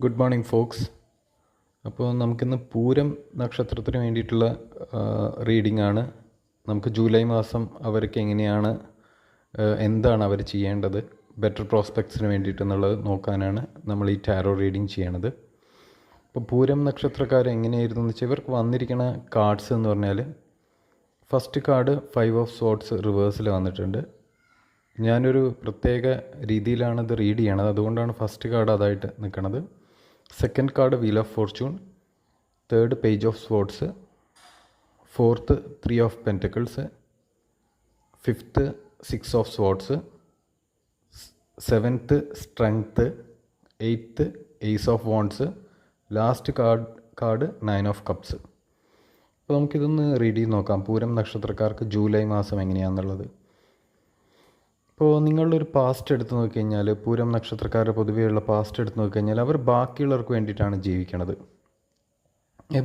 Good morning Fox അപ്പോൾ നമുക്കിന്ന് പൂരം നക്ഷത്രത്തിന് വേണ്ടിയിട്ടുള്ള റീഡിംഗ് ആണ്. നമുക്ക് ജൂലൈ മാസം അവർക്ക് എങ്ങനെയാണ് എന്താണ് അവർ ചെയ്യേണ്ടത് ബെറ്റർ പ്രോസ്പെക്ട്സിന് വേണ്ടിയിട്ടെന്നുള്ളത് നോക്കാനാണ് നമ്മൾ ഈ ടാരോ റീഡിംഗ് ചെയ്യണത്. അപ്പോൾ പൂരം നക്ഷത്രക്കാർ എങ്ങനെയായിരുന്നു എന്ന് വെച്ചാൽ ഇവർക്ക് വന്നിരിക്കുന്ന കാർഡ്സ് എന്ന് പറഞ്ഞാൽ first card five of swords റിവേഴ്സിൽ വന്നിട്ടുണ്ട്. ഞാനൊരു പ്രത്യേക രീതിയിലാണ് ഇത് റീഡ് ചെയ്യണത്. അതുകൊണ്ടാണ് ഫസ്റ്റ് കാർഡ് അതായിട്ട് നിൽക്കുന്നത് second card wheel of fortune third page of swords fourth three of pentacles fifth six of swords seventh strength eighth ace of wands last card card nine of cups അപ്പോൾ നമുക്കിതൊന്ന് read ചെയ്ത് നോക്കാം. പൂരം നക്ഷത്രക്കാർക്ക് July മാസം എങ്ങനെയാണെന്നുള്ളത് ഇപ്പോൾ നിങ്ങളുടെ ഒരു പാസ്റ്റ് എടുത്ത് നോക്കിക്കഴിഞ്ഞാൽ പൂരം നക്ഷത്രക്കാരുടെ പൊതുവെയുള്ള പാസ്റ്റ് എടുത്ത് നോക്കിക്കഴിഞ്ഞാൽ അവർ ബാക്കിയുള്ളവർക്ക് വേണ്ടിയിട്ടാണ് ജീവിക്കണത്.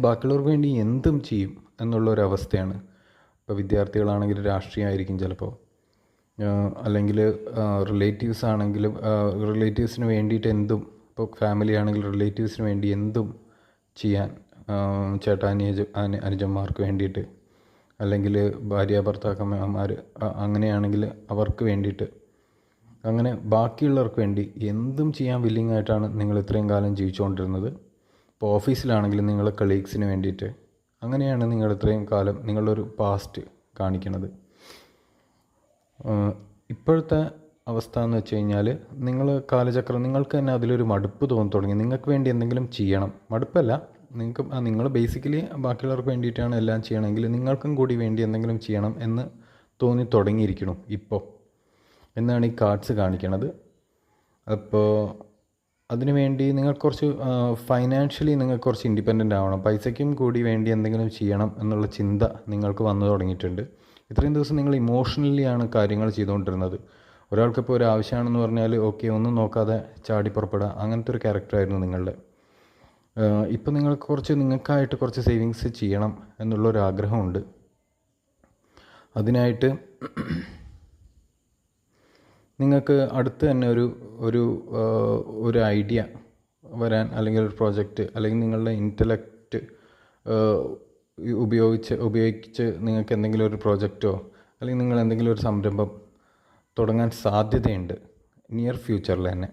ബാക്കിയുള്ളവർക്ക് വേണ്ടി എന്തും ചെയ്യും എന്നുള്ള ഒരു അവസ്ഥയാണ്. ഇപ്പോൾ വിദ്യാർത്ഥികളാണെങ്കിൽ രാഷ്ട്രീയമായിരിക്കും ചിലപ്പോൾ അല്ലെങ്കിൽ റിലേറ്റീവ്സ് ആണെങ്കിലും റിലേറ്റീവ്സിന് വേണ്ടിയിട്ട് എന്തും ഇപ്പോൾ ഫാമിലി ആണെങ്കിൽ റിലേറ്റീവ്സിന് വേണ്ടി എന്തും ചെയ്യാൻ ചേട്ടാ അനുജ അനുജന്മാർക്ക് വേണ്ടിയിട്ട് അല്ലെങ്കിൽ ഭാര്യ ഭർത്താക്കന്മാർ അങ്ങനെയാണെങ്കിൽ അവർക്ക് വേണ്ടിയിട്ട് അങ്ങനെ ബാക്കിയുള്ളവർക്ക് വേണ്ടി എന്തും ചെയ്യാൻ വില്ലിങ് ആയിട്ടാണ് നിങ്ങൾ ഇത്രയും കാലം ജീവിച്ചുകൊണ്ടിരുന്നത്. ഇപ്പോൾ ഓഫീസിലാണെങ്കിലും നിങ്ങളെ കളീഗ്സിന് വേണ്ടിയിട്ട് അങ്ങനെയാണ് നിങ്ങൾ ഇത്രയും കാലം നിങ്ങളൊരു പാസ്റ്റ് കാണിക്കുന്നത് ഇപ്പോഴത്തെ അവസ്ഥ എന്ന് വെച്ച് കഴിഞ്ഞാൽ നിങ്ങൾ കാലചക്രം നിങ്ങൾക്ക് തന്നെ അതിലൊരു മടുപ്പ് തോന്നി തുടങ്ങി. നിങ്ങൾക്ക് വേണ്ടി എന്തെങ്കിലും ചെയ്യണം. മടുപ്പല്ല. നിങ്ങൾക്ക് നിങ്ങൾ ബേസിക്കലി ബാക്കിയുള്ളവർക്ക് വേണ്ടിയിട്ടാണ് എല്ലാം ചെയ്യണമെങ്കിൽ നിങ്ങൾക്കും കൂടി വേണ്ടി എന്തെങ്കിലും ചെയ്യണം എന്ന് തോന്നി തുടങ്ങിയിരിക്കണം ഇപ്പോൾ എന്നാണ് ഈ കാർഡ്സ് കാണിക്കണത്. അപ്പോൾ അതിനു വേണ്ടി നിങ്ങൾ കുറച്ച് ഫൈനാൻഷ്യലി നിങ്ങൾ കുറച്ച് ഇൻഡിപെൻഡന്റ് ആവണം. പൈസയ്ക്കും കൂടി വേണ്ടി എന്തെങ്കിലും ചെയ്യണം എന്നുള്ള ചിന്ത നിങ്ങൾക്ക് വന്നു തുടങ്ങിയിട്ടുണ്ട്. ഇത്രയും ദിവസം നിങ്ങൾ ഇമോഷണലി ആണ് കാര്യങ്ങൾ ചെയ്തുകൊണ്ടിരുന്നത്. ഒരാൾക്കിപ്പോൾ ഒരു ആവശ്യമാണെന്ന് പറഞ്ഞാൽ ഓക്കെ ഒന്നും നോക്കാതെ ചാടി പുറപ്പെടുക. അങ്ങനത്തെ ഒരു ക്യാരക്ടറായിരുന്നു നിങ്ങളുടെ. ഇപ്പോൾ നിങ്ങൾക്ക് കുറച്ച് നിങ്ങൾക്കായിട്ട് കുറച്ച് സേവിങ്സ് ചെയ്യണം എന്നുള്ളൊരാഗ്രഹമുണ്ട് അതിനായിട്ട് നിങ്ങൾക്ക് അടുത്ത് തന്നെ ഒരു ഒരു ഒരു ഐഡിയ വരാൻ അല്ലെങ്കിൽ ഒരു പ്രോജക്റ്റ് അല്ലെങ്കിൽ നിങ്ങളുടെ ഇന്റലക്റ്റ് ഉപയോഗിച്ച് ഉപയോഗിച്ച് നിങ്ങൾക്ക് എന്തെങ്കിലും ഒരു പ്രോജക്റ്റോ അല്ലെങ്കിൽ നിങ്ങൾ എന്തെങ്കിലും ഒരു സംരംഭം തുടങ്ങാൻ സാധ്യതയുണ്ട് നിയർ ഫ്യൂച്ചറിൽ തന്നെ.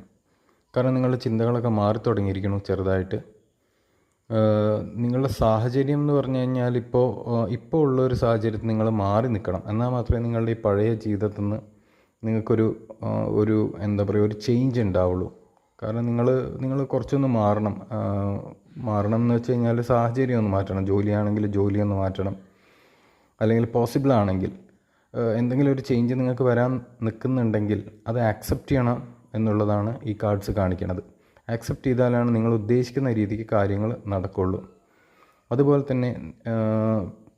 കാരണം നിങ്ങളുടെ ചിന്തകളൊക്കെ മാറി തുടങ്ങിയിരിക്കുന്നു ചെറുതായിട്ട്. നിങ്ങളുടെ സാഹചര്യം എന്ന് പറഞ്ഞു കഴിഞ്ഞാൽ ഇപ്പോൾ ഇപ്പോൾ ഉള്ളൊരു സാഹചര്യത്തിൽ നിങ്ങൾ മാറി നിൽക്കണം. എന്നാൽ മാത്രമേ നിങ്ങളുടെ ഈ പഴയ ജീവിതത്തിൽ നിന്ന് നിങ്ങൾക്കൊരു ഒരു എന്താ പറയുക ഒരു ചേഞ്ച് ഉണ്ടാവുള്ളൂ. കാരണം നിങ്ങൾ നിങ്ങൾ കുറച്ചൊന്ന് മാറണം. മാറണം എന്ന് വെച്ച് കഴിഞ്ഞാൽ സാഹചര്യം ഒന്ന് മാറ്റണം. ജോലിയാണെങ്കിൽ ജോലി ഒന്ന് മാറ്റണം. അല്ലെങ്കിൽ പോസിബിൾ ആണെങ്കിൽ എന്തെങ്കിലും ഒരു ചേഞ്ച് നിങ്ങൾക്ക് വരാൻ നിൽക്കുന്നുണ്ടെങ്കിൽ അത് ആക്സെപ്റ്റ് ചെയ്യണം എന്നുള്ളതാണ് ഈ കാർഡ്സ് കാണിക്കുന്നത് ആക്സെപ്റ്റ് ചെയ്താലാണ് നിങ്ങൾ ഉദ്ദേശിക്കുന്ന രീതിക്ക് കാര്യങ്ങൾ നടക്കുള്ളൂ. അതുപോലെ തന്നെ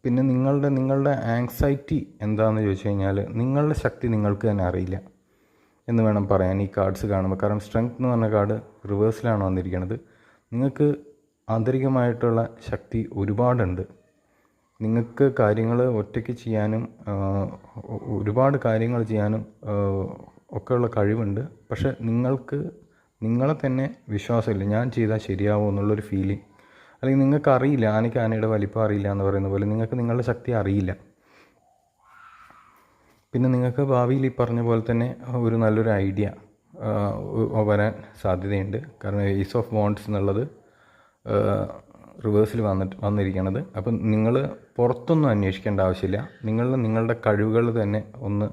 പിന്നെ നിങ്ങളുടെ നിങ്ങളുടെ ആങ്സൈറ്റി എന്താണെന്ന് ചോദിച്ചു കഴിഞ്ഞാൽ നിങ്ങളുടെ ശക്തി നിങ്ങൾക്ക് തന്നെ അറിയില്ല എന്ന് വേണം പറയാൻ ഈ കാർഡ്സ് കാണുമ്പോൾ. കാരണം സ്ട്രെങ്ത് എന്ന് പറഞ്ഞ കാർഡ് റിവേഴ്സിലാണ് വന്നിരിക്കുന്നത് നിങ്ങൾക്ക് ആന്തരികമായിട്ടുള്ള ശക്തി ഒരുപാടുണ്ട്. നിങ്ങൾക്ക് കാര്യങ്ങൾ ഒറ്റയ്ക്ക് ചെയ്യാനും ഒരുപാട് കാര്യങ്ങൾ ചെയ്യാനും ഒക്കെയുള്ള കഴിവുണ്ട്. പക്ഷെ നിങ്ങൾക്ക് നിങ്ങളെ തന്നെ വിശ്വാസമില്ല. ഞാൻ ചെയ്താൽ ശരിയാവും എന്നുള്ളൊരു ഫീലിംഗ് അല്ലെങ്കിൽ നിങ്ങൾക്ക് അറിയില്ല ആനയ്ക്ക് ആനയുടെ വലിപ്പം അറിയില്ല എന്ന് പറയുന്ന പോലെ നിങ്ങൾക്ക് നിങ്ങളുടെ ശക്തി അറിയില്ല. പിന്നെ നിങ്ങൾക്ക് ഭാവിയിൽ ഈ പറഞ്ഞ പോലെ തന്നെ ഒരു നല്ലൊരു ഐഡിയ വരാൻ സാധ്യതയുണ്ട്. കാരണം ഈസ് ഓഫ് ബോണ്ട്സ് എന്നുള്ളത് റിവേഴ്സിൽ വന്നിട്ട് വന്നിരിക്കണത്. അപ്പം നിങ്ങൾ പുറത്തൊന്നും അന്വേഷിക്കേണ്ട ആവശ്യമില്ല. നിങ്ങൾ നിങ്ങളുടെ കഴിവുകൾ തന്നെ ഒന്ന്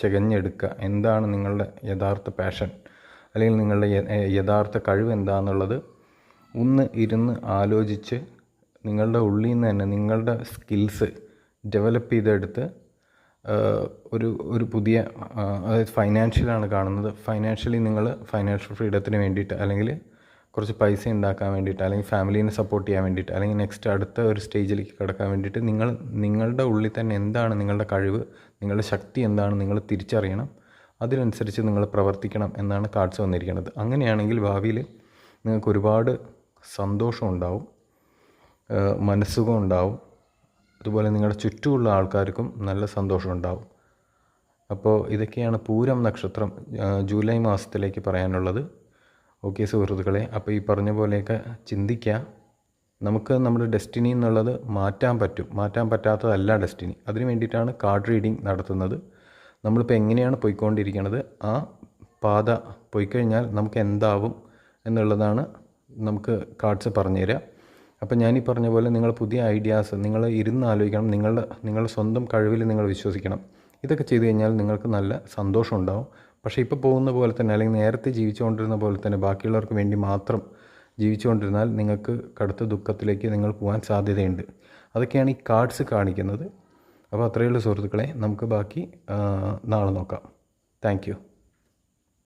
ചികഞ്ഞെടുക്കുക. എന്താണ് നിങ്ങളുടെ യഥാർത്ഥ പാഷൻ അല്ലെങ്കിൽ നിങ്ങളുടെ യഥാർത്ഥ കഴിവ് എന്താണെന്നുള്ളത് ഒന്ന് ഇരുന്ന് ആലോചിച്ച് നിങ്ങളുടെ ഉള്ളിൽ നിന്ന് തന്നെ നിങ്ങളുടെ സ്കിൽസ് ഡെവലപ്പ് ചെയ്തെടുത്ത് ഒരു ഒരു പുതിയ അതായത് ഫൈനാൻഷ്യലാണ് കാണുന്നത്. ഫൈനാൻഷ്യലി നിങ്ങൾ ഫൈനാൻഷ്യൽ ഫ്രീഡത്തിന് വേണ്ടിയിട്ട് അല്ലെങ്കിൽ കുറച്ച് പൈസ ഉണ്ടാക്കാൻ വേണ്ടിയിട്ട് അല്ലെങ്കിൽ ഫാമിലീനെ സപ്പോർട്ട് ചെയ്യാൻ വേണ്ടിയിട്ട് അല്ലെങ്കിൽ നെക്സ്റ്റ് അടുത്ത ഒരു സ്റ്റേജിലേക്ക് കിടക്കാൻ വേണ്ടിയിട്ട് നിങ്ങൾ നിങ്ങളുടെ ഉള്ളിൽ തന്നെ എന്താണ് നിങ്ങളുടെ കഴിവ് നിങ്ങളുടെ ശക്തി എന്താണ് നിങ്ങൾ തിരിച്ചറിയണം. അതിനനുസരിച്ച് നിങ്ങൾ പ്രവർത്തിക്കണം എന്നാണ് കാർഡ്സ് വന്നിരിക്കുന്നത്. അങ്ങനെയാണെങ്കിൽ ഭാവിയിൽ നിങ്ങൾക്ക് ഒരുപാട് സന്തോഷം ഉണ്ടാവും മനസ്സുഖം ഉണ്ടാവും. അതുപോലെ നിങ്ങളുടെ ചുറ്റുമുള്ള ആൾക്കാർക്കും നല്ല സന്തോഷം ഉണ്ടാവും. അപ്പോൾ ഇതൊക്കെയാണ് പൂരം നക്ഷത്രം ജൂലൈ മാസത്തിലേക്ക് പറയാനുള്ളത്. ഓക്കെ സുഹൃത്തുക്കളെ അപ്പോൾ ഈ പറഞ്ഞ പോലെയൊക്കെ ചിന്തിക്കുക. നമുക്ക് നമ്മുടെ ഡെസ്റ്റിനി എന്നുള്ളത് മാറ്റാൻ പറ്റും. മാറ്റാൻ പറ്റാത്തതല്ല ഡെസ്റ്റിനി. അതിന് വേണ്ടിയിട്ടാണ് കാർഡ് റീഡിംഗ് നടത്തുന്നത്. നമ്മളിപ്പോൾ എങ്ങനെയാണ് പോയിക്കൊണ്ടിരിക്കുന്നത് ആ പാത പോയി കഴിഞ്ഞാൽ നമുക്ക് എന്താവും എന്നുള്ളതാണ് നമുക്ക് കാർഡ്സ് പറഞ്ഞു തരിക അപ്പോൾ ഞാൻ ഈ പറഞ്ഞ പോലെ നിങ്ങൾ പുതിയ ഐഡിയാസ് നിങ്ങൾ ഇരുന്ന് ആലോചിക്കണം നിങ്ങളുടെ നിങ്ങളുടെ സ്വന്തം കഴിവിൽ നിങ്ങൾ വിശ്വസിക്കണം. ഇതൊക്കെ ചെയ്തു കഴിഞ്ഞാൽ നിങ്ങൾക്ക് നല്ല സന്തോഷം ഉണ്ടാവും. പക്ഷേ ഇപ്പോൾ പോകുന്ന പോലെ തന്നെ അല്ലെങ്കിൽ നേരത്തെ ജീവിച്ചുകൊണ്ടിരുന്ന പോലെ തന്നെ ബാക്കിയുള്ളവർക്ക് വേണ്ടി മാത്രം ജീവിച്ചുകൊണ്ടിരുന്നാൽ നിങ്ങൾക്ക് കടുത്ത ദുഃഖത്തിലേക്ക് നിങ്ങൾ പോകാൻ സാധ്യതയുണ്ട്. അതൊക്കെയാണ് ഈ കാർഡ്സ് കാണിക്കുന്നത്. അപ്പോൾ അത്രയേ ഉള്ളൂ സുഹൃത്തുക്കളെ. നമുക്ക് ബാക്കി നാളെ നോക്കാം. താങ്ക്